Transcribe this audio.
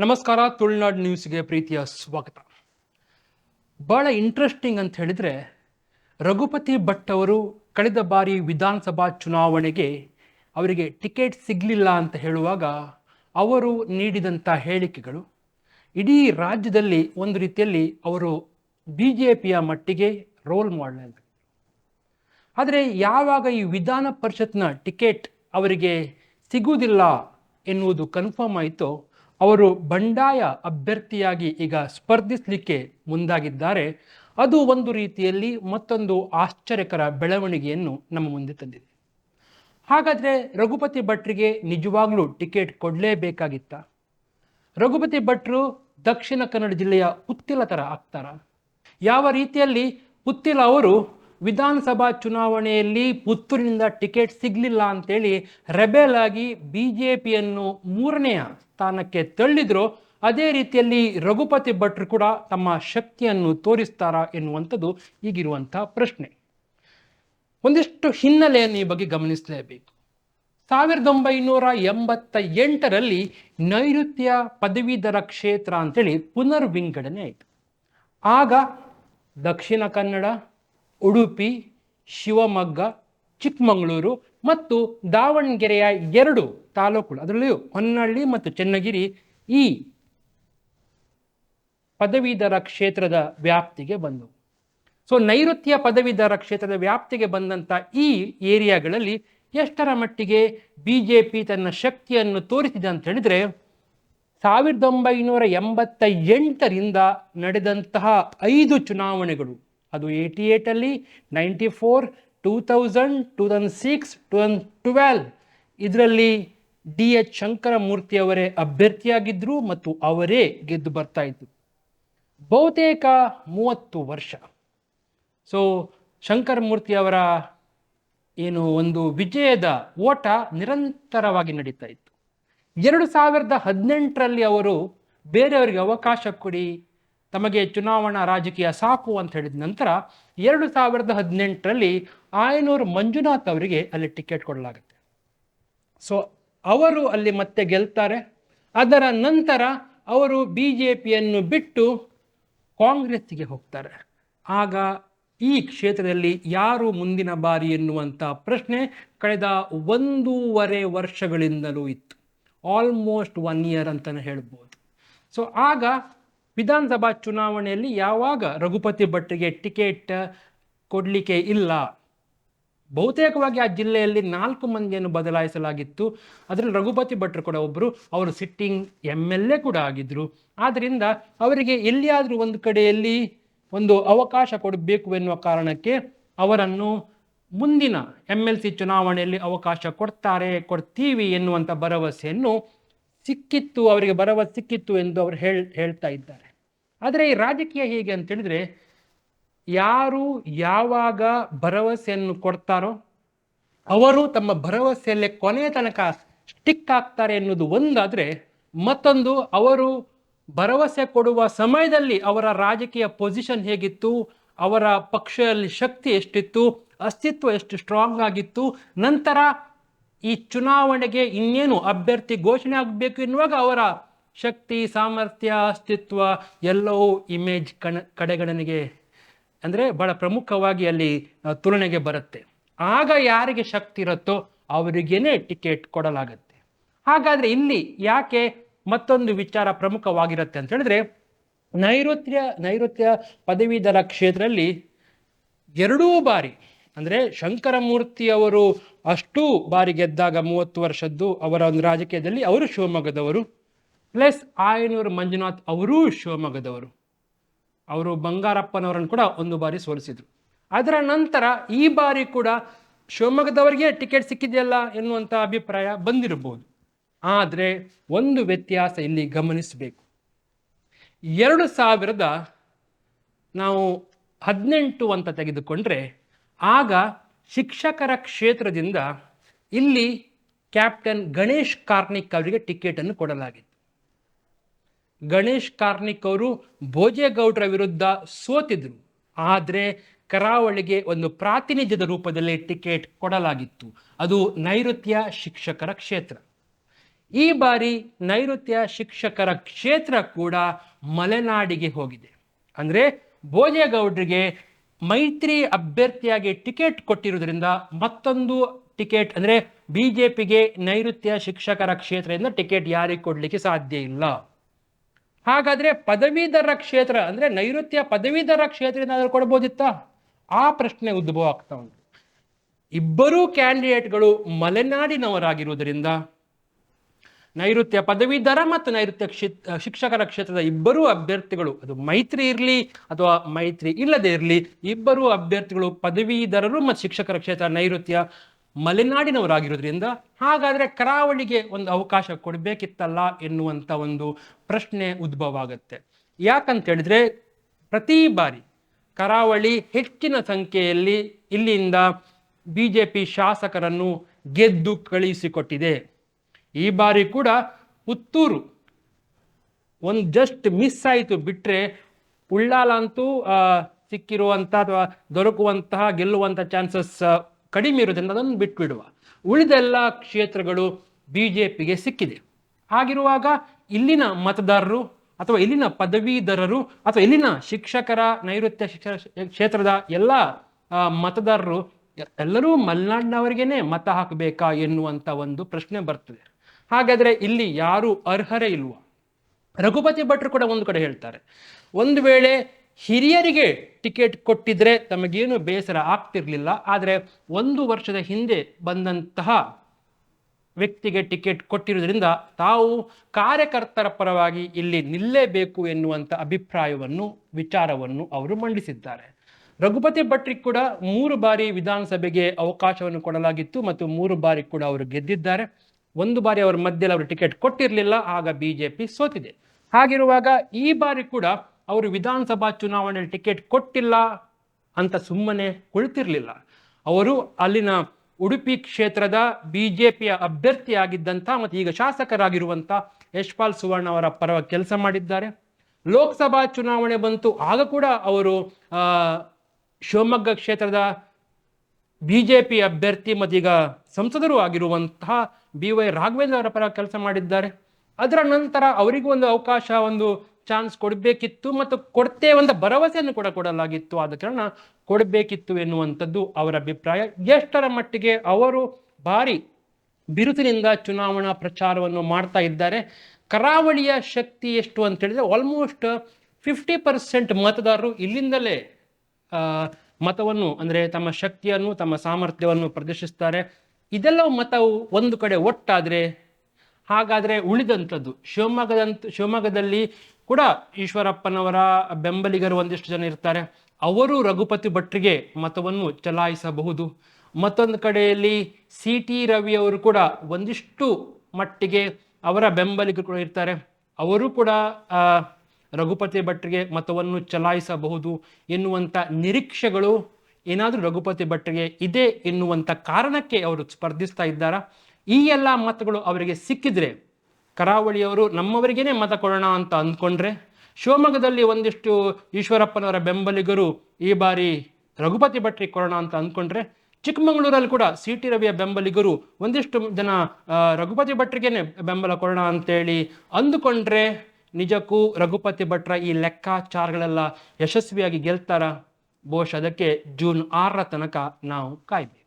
ನಮಸ್ಕಾರ, ತುಳುನಾಡು ನ್ಯೂಸ್ಗೆ ಪ್ರೀತಿಯ ಸ್ವಾಗತ. ಬಹಳ ಇಂಟ್ರೆಸ್ಟಿಂಗ್ ಅಂತ ಹೇಳಿದರೆ, ರಘುಪತಿ ಭಟ್ ಅವರು ಕಳೆದ ಬಾರಿ ವಿಧಾನಸಭಾ ಚುನಾವಣೆಗೆ ಅವರಿಗೆ ಟಿಕೆಟ್ ಸಿಗಲಿಲ್ಲ ಅಂತ ಹೇಳುವಾಗ ಅವರು ನೀಡಿದಂಥ ಹೇಳಿಕೆಗಳು, ಇಡೀ ರಾಜ್ಯದಲ್ಲಿ ಒಂದು ರೀತಿಯಲ್ಲಿ ಅವರು ಬಿ ಜೆ ಪಿಯ ಮಟ್ಟಿಗೆ ರೋಲ್ ಮಾಡಲ್ ಆದರೆ ಯಾವಾಗ ಈ ವಿಧಾನ ಪರಿಷತ್ನ ಟಿಕೆಟ್ ಅವರಿಗೆ ಸಿಗುವುದಿಲ್ಲ ಎನ್ನುವುದು ಕನ್ಫರ್ಮ್ ಆಯಿತು ಅವರು ಬಂಡಾಯ ಅಭ್ಯರ್ಥಿಯಾಗಿ ಈಗ ಸ್ಪರ್ಧಿಸಲಿಕ್ಕೆ ಮುಂದಾಗಿದ್ದಾರೆ. ಅದು ಒಂದು ರೀತಿಯಲ್ಲಿ ಮತ್ತೊಂದು ಆಶ್ಚರ್ಯಕರ ಬೆಳವಣಿಗೆಯನ್ನು ನಮ್ಮ ಮುಂದೆ ತಂದಿದೆ. ಹಾಗಾದರೆ ರಘುಪತಿ ಭಟ್ರಿಗೆ ನಿಜವಾಗ್ಲೂ ಟಿಕೆಟ್ ಕೊಡಲೇಬೇಕಾಗಿತ್ತ? ರಘುಪತಿ ಭಟ್ರು ದಕ್ಷಿಣ ಕನ್ನಡ ಜಿಲ್ಲೆಯ ಉತ್ತಿಲ ಥರ ಆಗ್ತಾರ. ಯಾವ ರೀತಿಯಲ್ಲಿ ಉತ್ತಿಲ ಅವರು ವಿಧಾನಸಭಾ ಚುನಾವಣೆಯಲ್ಲಿ ಪುತ್ತೂರಿನಿಂದ ಟಿಕೆಟ್ ಸಿಗಲಿಲ್ಲ ಅಂತೇಳಿ ರೆಬೆಲ್ ಆಗಿ ಬಿ ಜೆ ಪಿಯನ್ನು ಮೂರನೆಯ ಸ್ಥಾನಕ್ಕೆ ತಳ್ಳಿದ್ರು ಅದೇ ರೀತಿಯಲ್ಲಿ ರಘುಪತಿ ಭಟ್ರು ಕೂಡ ತಮ್ಮ ಶಕ್ತಿಯನ್ನು ತೋರಿಸ್ತಾರಾ ಎನ್ನುವಂಥದ್ದು ಈಗಿರುವಂಥ ಪ್ರಶ್ನೆ. ಒಂದಿಷ್ಟು ಹಿನ್ನೆಲೆಯನ್ನು ಈ ಬಗ್ಗೆ ಗಮನಿಸಲೇಬೇಕು. ಸಾವಿರದ ಒಂಬೈನೂರ ಎಂಬತ್ತ ಎಂಟರಲ್ಲಿ ನೈಋತ್ಯ ಪದವೀಧರ ಕ್ಷೇತ್ರ ಅಂತೇಳಿ ಪುನರ್ವಿಂಗಡಣೆ ಆಯಿತು. ಆಗ ದಕ್ಷಿಣ ಕನ್ನಡ, ಉಡುಪಿ, ಶಿವಮೊಗ್ಗ, ಚಿಕ್ಕಮಗಳೂರು ಮತ್ತು ದಾವಣಗೆರೆಯ ಎರಡು ತಾಲೂಕುಗಳು ಅದರಲ್ಲಿಯೂ ಹೊನ್ನಳ್ಳಿ ಮತ್ತು ಚನ್ನಗಿರಿ ಈ ಪದವೀಧರ ಕ್ಷೇತ್ರದ ವ್ಯಾಪ್ತಿಗೆ ಬಂದವು ಸೊ ನೈಋತ್ಯ ಪದವೀಧರ ಕ್ಷೇತ್ರದ ವ್ಯಾಪ್ತಿಗೆ ಬಂದಂಥ ಈ ಏರಿಯಾಗಳಲ್ಲಿ ಎಷ್ಟರ ಮಟ್ಟಿಗೆ ಬಿ ಜೆ ಪಿ ತನ್ನ ಶಕ್ತಿಯನ್ನು ತೋರಿಸಿದೆ ಅಂತ ಹೇಳಿದರೆ, ಸಾವಿರದ ಒಂಬೈನೂರ ಎಂಬತ್ತ ಎಂಟರಿಂದ ನಡೆದಂತಹ ಐದು ಚುನಾವಣೆಗಳು. ಅದು eighty ಏಯ್ಟಲ್ಲಿ ninety four two thousand two thousand six two thousand twelve ಇದರಲ್ಲಿ ಡಿ ಎಚ್ ಶಂಕರಮೂರ್ತಿಯವರೇ ಅಭ್ಯರ್ಥಿಯಾಗಿದ್ದರು ಮತ್ತು ಅವರೇ ಗೆದ್ದು ಬರ್ತಾ ಇದ್ರು ಬಹುತೇಕ ಮೂವತ್ತು ವರ್ಷ. ಸೊ ಶಂಕರಮೂರ್ತಿ ಅವರ ಏನು ಒಂದು ವಿಜಯದ ಓಟ ನಿರಂತರವಾಗಿ ನಡೀತಾ ಇತ್ತು. ಎರಡು ಸಾವಿರದ ಹದಿನೆಂಟರಲ್ಲಿ ಅವರು ಬೇರೆಯವರಿಗೆ ಅವಕಾಶ ಕೊಡಿ, ತಮಗೆ ಚುನಾವಣಾ ರಾಜಕೀಯ ಸಾಕು ಅಂತ ಹೇಳಿದ ನಂತರ ಎರಡು ಸಾವಿರದ ಹದಿನೆಂಟರಲ್ಲಿ ಆಯನೂರು ಮಂಜುನಾಥ್ ಅವರಿಗೆ ಅಲ್ಲಿ ಟಿಕೆಟ್ ಕೊಡಲಾಗುತ್ತೆ. ಸೊ ಅವರು ಅಲ್ಲಿ ಮತ್ತೆ ಗೆಲ್ತಾರೆ. ಅದರ ನಂತರ ಅವರು ಬಿ ಜೆ ಪಿಯನ್ನು ಬಿಟ್ಟು ಕಾಂಗ್ರೆಸ್ಗೆ ಹೋಗ್ತಾರೆ. ಆಗ ಈ ಕ್ಷೇತ್ರದಲ್ಲಿ ಯಾರು ಮುಂದಿನ ಬಾರಿ ಎನ್ನುವಂಥ ಪ್ರಶ್ನೆ ಕಳೆದ ಒಂದೂವರೆ ವರ್ಷಗಳಿಂದಲೂ ಇತ್ತು. ಆಲ್ಮೋಸ್ಟ್ ಒನ್ ಇಯರ್ ಅಂತಲೇ ಹೇಳ್ಬೋದು. ಸೊ ಆಗ ವಿಧಾನಸಭಾ ಚುನಾವಣೆಯಲ್ಲಿ ಯಾವಾಗ ರಘುಪತಿ ಭಟ್ಗೆ ಟಿಕೆಟ್ ಕೊಡಲಿಕ್ಕೆ ಇಲ್ಲ ಬಹುತೇಕವಾಗಿ ಆ ಜಿಲ್ಲೆಯಲ್ಲಿ ನಾಲ್ಕು ಮಂದಿಯನ್ನು ಬದಲಾಯಿಸಲಾಗಿತ್ತು. ಅದರಲ್ಲಿ ರಘುಪತಿ ಭಟ್ರು ಕೂಡ ಒಬ್ಬರು ಅವರು ಸಿಟ್ಟಿಂಗ್ ಎಂ ಎಲ್ ಎ ಕೂಡ ಆಗಿದ್ದರು ಆದ್ದರಿಂದ ಅವರಿಗೆ ಎಲ್ಲಿಯಾದರೂ ಒಂದು ಕಡೆಯಲ್ಲಿ ಒಂದು ಅವಕಾಶ ಕೊಡಬೇಕು ಎನ್ನುವ ಕಾರಣಕ್ಕೆ ಅವರನ್ನು ಮುಂದಿನ ಎಂ ಎಲ್ ಸಿ ಚುನಾವಣೆಯಲ್ಲಿ ಅವಕಾಶ ಕೊಡ್ತಾರೆ, ಕೊಡ್ತೀವಿ ಎನ್ನುವಂಥ ಭರವಸೆಯನ್ನು ಸಿಕ್ಕಿತ್ತು, ಅವರಿಗೆ ಭರವಸೆ ಸಿಕ್ಕಿತ್ತು ಎಂದು ಅವರು ಹೇಳ್, ಹೇಳ್ತಾ ಇದ್ದಾರೆ. ಆದರೆ ಈ ರಾಜಕೀಯ ಹೇಗೆ ಅಂತ ಹೇಳಿದ್ರೆ ಯಾರು ಯಾವಾಗ ಭರವಸೆಯನ್ನು ಕೊಡ್ತಾರೋ ಅವರು ತಮ್ಮ ಭರವಸೆಯಲ್ಲೇ ಕೊನೆಯ ತನಕ ಸ್ಟಿಕ್ ಆಗ್ತಾರೆ ಎನ್ನುವುದು ಒಂದಾದರೆ ಮತ್ತೊಂದು ಅವರು ಭರವಸೆ ಕೊಡುವ ಸಮಯದಲ್ಲಿ ಅವರ ರಾಜಕೀಯ ಪೊಸಿಷನ್ ಹೇಗಿತ್ತು, ಅವರ ಪಕ್ಷದಲ್ಲಿ ಶಕ್ತಿ ಎಷ್ಟಿತ್ತು, ಅಸ್ತಿತ್ವ ಎಷ್ಟು ಸ್ಟ್ರಾಂಗ್ ಆಗಿತ್ತು, ನಂತರ ಈ ಚುನಾವಣೆಗೆ ಇನ್ನೇನು ಅಭ್ಯರ್ಥಿ ಘೋಷಣೆ ಆಗಬೇಕು ಎನ್ನುವಾಗ ಅವರ ಶಕ್ತಿ, ಸಾಮರ್ಥ್ಯ, ಅಸ್ತಿತ್ವ ಎಲ್ಲವೂ ಇಮೇಜ್ ಕಣ, ಕಡೆಗಣನೆಗೆ ಅಂದರೆ ಬಹಳ ಪ್ರಮುಖವಾಗಿ ಅಲ್ಲಿ ತುಲನೆಗೆ ಬರುತ್ತೆ. ಆಗ ಯಾರಿಗೆ ಶಕ್ತಿ ಇರುತ್ತೋ ಅವರಿಗೇನೆ ಟಿಕೆಟ್ ಕೊಡಲಾಗುತ್ತೆ. ಹಾಗಾದರೆ ಇಲ್ಲಿ ಯಾಕೆ ಮತ್ತೊಂದು ವಿಚಾರ ಪ್ರಮುಖವಾಗಿರುತ್ತೆ ಅಂತ ಹೇಳಿದ್ರೆ, ನೈಋತ್ಯ ನೈಋತ್ಯ ಪದವೀಧರ ಕ್ಷೇತ್ರದಲ್ಲಿ ಎರಡೂ ಬಾರಿ, ಅಂದರೆ ಶಂಕರಮೂರ್ತಿಯವರು ಅಷ್ಟು ಬಾರಿ ಗೆದ್ದಾಗ ಮೂವತ್ತು ವರ್ಷದ್ದು ಅವರ ಒಂದು ರಾಜಕೀಯದಲ್ಲಿ ಅವರು ಶಿವಮೊಗ್ಗದವರು, ಪ್ಲಸ್ ಆಯನೂರು ಮಂಜುನಾಥ್ ಅವರೂ ಶಿವಮೊಗ್ಗದವರು. ಅವರು ಬಂಗಾರಪ್ಪನವರನ್ನು ಕೂಡ ಒಂದು ಬಾರಿ ಸೋಲಿಸಿದರು. ಅದರ ನಂತರ ಈ ಬಾರಿ ಕೂಡ ಶಿವಮೊಗ್ಗದವರಿಗೆ ಟಿಕೆಟ್ ಸಿಕ್ಕಿದೆಯಲ್ಲ ಎನ್ನುವಂಥ ಅಭಿಪ್ರಾಯ ಬಂದಿರಬಹುದು. ಆದರೆ ಒಂದು ವ್ಯತ್ಯಾಸ ಇಲ್ಲಿ ಗಮನಿಸಬೇಕು. ಎರಡು ಸಾವಿರದ ನಾವು ಹದಿನೆಂಟು ಅಂತ ತೆಗೆದುಕೊಂಡ್ರೆ ಆಗ ಶಿಕ್ಷಕರ ಕ್ಷೇತ್ರದಿಂದ ಇಲ್ಲಿ ಕ್ಯಾಪ್ಟನ್ ಗಣೇಶ್ ಕಾರ್ನಿಕ್ ಅವರಿಗೆ ಟಿಕೆಟನ್ನು ಕೊಡಲಾಗಿತ್ತು. ಗಣೇಶ್ ಕಾರ್ನಿಕ್ ಅವರು ಭೋಜೇಗೌಡರ ವಿರುದ್ಧ ಸೋತಿದ್ರು. ಆದರೆ ಕರಾವಳಿಗೆ ಒಂದು ಪ್ರಾತಿನಿಧ್ಯದ ರೂಪದಲ್ಲಿ ಟಿಕೆಟ್ ಕೊಡಲಾಗಿತ್ತು. ಅದು ನೈಋತ್ಯ ಶಿಕ್ಷಕರ ಕ್ಷೇತ್ರ. ಈ ಬಾರಿ ನೈಋತ್ಯ ಶಿಕ್ಷಕರ ಕ್ಷೇತ್ರ ಕೂಡ ಮಲೆನಾಡಿಗೆ ಹೋಗಿದೆ. ಅಂದರೆ ಭೋಜೇಗೌಡರಿಗೆ ಮೈತ್ರಿ ಅಭ್ಯರ್ಥಿಯಾಗಿ ಟಿಕೆಟ್ ಕೊಟ್ಟಿರುವುದರಿಂದ ಮತ್ತೊಂದು ಟಿಕೆಟ್, ಅಂದರೆ ಬಿ ಜೆ ಪಿಗೆ ನೈಋತ್ಯ ಶಿಕ್ಷಕರ ಕ್ಷೇತ್ರದಿಂದ ಟಿಕೆಟ್ ಯಾರಿಗೆ ಕೊಡಲಿಕ್ಕೆ ಸಾಧ್ಯ ಇಲ್ಲ. ಹಾಗಾದ್ರೆ ಪದವೀಧರ ಕ್ಷೇತ್ರ, ಅಂದ್ರೆ ನೈಋತ್ಯ ಪದವೀಧರ ಕ್ಷೇತ್ರ ಏನಾದರೂ ಕೊಡ್ಬೋದಿತ್ತಾ? ಆ ಪ್ರಶ್ನೆ ಉದ್ಭವ ಆಗ್ತಾ ಉಂಟು. ಇಬ್ಬರೂ ಕ್ಯಾಂಡಿಡೇಟ್ಗಳು ಮಲೆನಾಡಿನವರಾಗಿರುವುದರಿಂದ ನೈಋತ್ಯ ಪದವೀಧರ ಮತ್ತು ನೈಋತ್ಯ ಶಿಕ್ಷಕರ ಕ್ಷೇತ್ರದ ಇಬ್ಬರೂ ಅಭ್ಯರ್ಥಿಗಳು, ಅದು ಮೈತ್ರಿ ಇರಲಿ ಅಥವಾ ಮೈತ್ರಿ ಇಲ್ಲದೆ ಇರಲಿ, ಇಬ್ಬರೂ ಅಭ್ಯರ್ಥಿಗಳು ಪದವೀಧರರು ಮತ್ತು ಶಿಕ್ಷಕರ ಕ್ಷೇತ್ರ ನೈಋತ್ಯ ಮಲೆನಾಡಿನವರಾಗಿರೋದ್ರಿಂದ ಹಾಗಾದರೆ ಕರಾವಳಿಗೆ ಒಂದು ಅವಕಾಶ ಕೊಡಬೇಕಿತ್ತಲ್ಲ ಎನ್ನುವಂಥ ಒಂದು ಪ್ರಶ್ನೆ ಉದ್ಭವ ಆಗುತ್ತೆ ಯಾಕಂತ ಹೇಳಿದ್ರೆ ಪ್ರತಿ ಬಾರಿ ಕರಾವಳಿ ಹೆಚ್ಚಿನ ಸಂಖ್ಯೆಯಲ್ಲಿ ಇಲ್ಲಿಂದ ಬಿ ಜೆ ಪಿ ಶಾಸಕರನ್ನು ಗೆದ್ದು ಕಳುಹಿಸಿಕೊಟ್ಟಿದೆ ಈ ಬಾರಿ ಕೂಡ ಪುತ್ತೂರು ಒಂದು ಜಸ್ಟ್ ಮಿಸ್ ಆಯಿತು ಬಿಟ್ಟರೆ ಉಳ್ಳಾಲ ಅಂತೂ ಸಿಕ್ಕಿರುವಂಥ ಅಥವಾ ದೊರಕುವಂತಹ ಗೆಲ್ಲುವಂಥ ಚಾನ್ಸಸ್ ಕಡಿಮೆ ಇರೋದ್ರಿಂದ ಅದನ್ನು ಬಿಟ್ಬಿಡುವ. ಉಳಿದೆಲ್ಲ ಕ್ಷೇತ್ರಗಳು ಬಿ ಜೆ ಪಿಗೆ ಸಿಕ್ಕಿದೆ. ಹಾಗಿರುವಾಗ ಇಲ್ಲಿನ ಮತದಾರರು ಅಥವಾ ಇಲ್ಲಿನ ಪದವೀಧರರು ಅಥವಾ ಇಲ್ಲಿನ ಶಿಕ್ಷಕರ, ನೈಋತ್ಯ ಶಿಕ್ಷಣ ಕ್ಷೇತ್ರದ ಎಲ್ಲ ಮತದಾರರು ಎಲ್ಲರೂ ಮಲೆನಾಡಿನವರಿಗೇನೆ ಮತ ಹಾಕಬೇಕಾ ಎನ್ನುವಂಥ ಒಂದು ಪ್ರಶ್ನೆ ಬರ್ತದೆ. ಹಾಗಾದರೆ ಇಲ್ಲಿ ಯಾರು ಅರ್ಹರೇ ಇಲ್ವಾ? ರಘುಪತಿ ಭಟ್ರು ಕೂಡ ಒಂದು ಕಡೆ ಹೇಳ್ತಾರೆ. ಒಂದು ವೇಳೆ ಹಿರಿಯರಿಗೆ ಟಿಕೆಟ್ ಕೊಟ್ಟಿದ್ರೆ ತಮಗೇನು ಬೇಸರ ಆಗ್ತಿರ್ಲಿಲ್ಲ, ಆದರೆ ಒಂದು ವರ್ಷದ ಹಿಂದೆ ಬಂದಂತಹ ವ್ಯಕ್ತಿಗೆ ಟಿಕೆಟ್ ಕೊಟ್ಟಿರುವುದರಿಂದ ತಾವು ಕಾರ್ಯಕರ್ತರ ಪರವಾಗಿ ಇಲ್ಲಿ ನಿಲ್ಲೇಬೇಕು ಎನ್ನುವಂಥ ಅಭಿಪ್ರಾಯವನ್ನು, ವಿಚಾರವನ್ನು ಅವರು ಮಂಡಿಸಿದ್ದಾರೆ. ರಘುಪತಿ ಭಟ್ರಿ ಕೂಡ ಮೂರು ಬಾರಿ ವಿಧಾನಸಭೆಗೆ ಅವಕಾಶವನ್ನು ಕೊಡಲಾಗಿತ್ತು ಮತ್ತು ಮೂರು ಬಾರಿ ಕೂಡ ಅವರು ಗೆದ್ದಿದ್ದಾರೆ. ಒಂದು ಬಾರಿ ಅವರ ಮಧ್ಯದಲ್ಲಿ ಅವರು ಟಿಕೆಟ್ ಕೊಟ್ಟಿರಲಿಲ್ಲ, ಆಗ ಬಿ ಜೆ ಪಿ ಸೋತಿದೆ. ಹಾಗಿರುವಾಗ ಈ ಬಾರಿ ಕೂಡ ಅವರು ವಿಧಾನಸಭಾ ಚುನಾವಣೆಯಲ್ಲಿ ಟಿಕೆಟ್ ಕೊಟ್ಟಿಲ್ಲ ಅಂತ ಸುಮ್ಮನೆ ಕುಳಿತಿರಲಿಲ್ಲ. ಅವರು ಅಲ್ಲಿನ ಉಡುಪಿ ಕ್ಷೇತ್ರದ ಬಿ ಜೆ ಪಿಯ ಅಭ್ಯರ್ಥಿಯಾಗಿದ್ದಂಥ ಮತ್ತು ಈಗ ಶಾಸಕರಾಗಿರುವಂಥ ಯಶ್ಪಾಲ್ ಸುವರ್ಣ ಅವರ ಪರವಾಗಿ ಕೆಲಸ ಮಾಡಿದ್ದಾರೆ. ಲೋಕಸಭಾ ಚುನಾವಣೆ ಬಂತು, ಆಗ ಕೂಡ ಅವರು ಶಿವಮೊಗ್ಗ ಕ್ಷೇತ್ರದ ಬಿ ಜೆ ಪಿ ಅಭ್ಯರ್ಥಿ ಮತ್ತೀಗ ಸಂಸದರು ಆಗಿರುವಂತಹ ಬಿ ವೈ ರಾಘವೇಂದ್ರ ಅವರ ಪರ ಕೆಲಸ ಮಾಡಿದ್ದಾರೆ. ಅದರ ನಂತರ ಅವರಿಗೂ ಒಂದು ಅವಕಾಶ, ಒಂದು ಚಾನ್ಸ್ ಕೊಡಬೇಕಿತ್ತು ಮತ್ತು ಕೊಡ್ತೇವೆ ಅಂತ ಭರವಸೆಯನ್ನು ಕೂಡ ಕೊಡಲಾಗಿತ್ತು. ಆದ ಕಾರಣ ಕೊಡಬೇಕಿತ್ತು ಎನ್ನುವಂಥದ್ದು ಅವರ ಅಭಿಪ್ರಾಯ. ಎಷ್ಟರ ಮಟ್ಟಿಗೆ ಅವರು ಭಾರಿ ಬಿರುಸಿನಿಂದ ಚುನಾವಣಾ ಪ್ರಚಾರವನ್ನು ಮಾಡ್ತಾ ಇದ್ದಾರೆ, ಕರಾವಳಿಯ ಶಕ್ತಿ ಎಷ್ಟು ಅಂತ ಹೇಳಿದ್ರೆ ಆಲ್ಮೋಸ್ಟ್ ಫಿಫ್ಟಿ ಪರ್ಸೆಂಟ್ ಮತದಾರರು ಇಲ್ಲಿಂದಲೇ ಮತವನ್ನು ಅಂದರೆ ತಮ್ಮ ಶಕ್ತಿಯನ್ನು, ತಮ್ಮ ಸಾಮರ್ಥ್ಯವನ್ನು ಪ್ರದರ್ಶಿಸ್ತಾರೆ. ಇದೆಲ್ಲ ಮತವು ಒಂದು ಕಡೆ ಒಟ್ಟಾದರೆ, ಹಾಗಾದರೆ ಉಳಿದಂಥದ್ದು, ಶಿವಮೊಗ್ಗದಂತ, ಶಿವಮೊಗ್ಗದಲ್ಲಿ ಕೂಡ ಈಶ್ವರಪ್ಪನವರ ಬೆಂಬಲಿಗರು ಒಂದಿಷ್ಟು ಜನ ಇರ್ತಾರೆ. ಅವರು ರಘುಪತಿ ಭಟ್ರಿಗೆ ಮತವನ್ನು ಚಲಾಯಿಸಬಹುದು. ಮತ್ತೊಂದು ಕಡೆಯಲ್ಲಿ ಸಿ ಟಿ ರವಿ ಅವರು ಕೂಡ ಒಂದಿಷ್ಟು ಮಟ್ಟಿಗೆ ಅವರ ಬೆಂಬಲಿಗರು ಕೂಡ ಇರ್ತಾರೆ. ಅವರು ಕೂಡ ರಘುಪತಿ ಭಟ್ರಿಗೆ ಮತವನ್ನು ಚಲಾಯಿಸಬಹುದು ಎನ್ನುವಂಥ ನಿರೀಕ್ಷೆಗಳು ಏನಾದರೂ ರಘುಪತಿ ಭಟ್ರಿಗೆ ಇದೆ ಎನ್ನುವಂಥ ಕಾರಣಕ್ಕೆ ಅವರು ಸ್ಪರ್ಧಿಸ್ತಾ ಇದ್ದಾರಾ? ಈ ಎಲ್ಲ ಮತಗಳು ಅವರಿಗೆ ಸಿಕ್ಕಿದ್ರೆ ಕರಾವಳಿಯವರು ನಮ್ಮವರಿಗೇನೆ ಮತ ಕೊಡೋಣ ಅಂತ ಅಂದ್ಕೊಂಡ್ರೆ ಶಿವಮೊಗ್ಗದಲ್ಲಿ ಒಂದಿಷ್ಟು ಈಶ್ವರಪ್ಪನವರ ಬೆಂಬಲಿಗರು ಈ ಬಾರಿ ರಘುಪತಿ ಭಟ್ರಿಗೆ ಕೊಡೋಣ ಅಂತ ಅಂದ್ಕೊಂಡ್ರೆ ಚಿಕ್ಕಮಗಳೂರಲ್ಲಿ ಕೂಡ ಸಿ ಟಿ ರವಿಯ ಬೆಂಬಲಿಗರು ಒಂದಿಷ್ಟು ಜನ ರಘುಪತಿ ಭಟ್ರಿಗೇನೆ ಬೆಂಬಲ ಕೊಡೋಣ ಅಂತೇಳಿ ಅಂದುಕೊಂಡ್ರೆ ನಿಜಕ್ಕೂ ರಘುಪತಿ ಭಟ್ರ ಈ ಲೆಕ್ಕಾಚಾರಗಳೆಲ್ಲ ಯಶಸ್ವಿಯಾಗಿ ಗೆಲ್ತಾರ. ಬಹುಶಃ ಅದಕ್ಕೆ ಜೂನ್ ಆರರ ತನಕ ನಾವು ಕಾಯ್ಬೇಕು.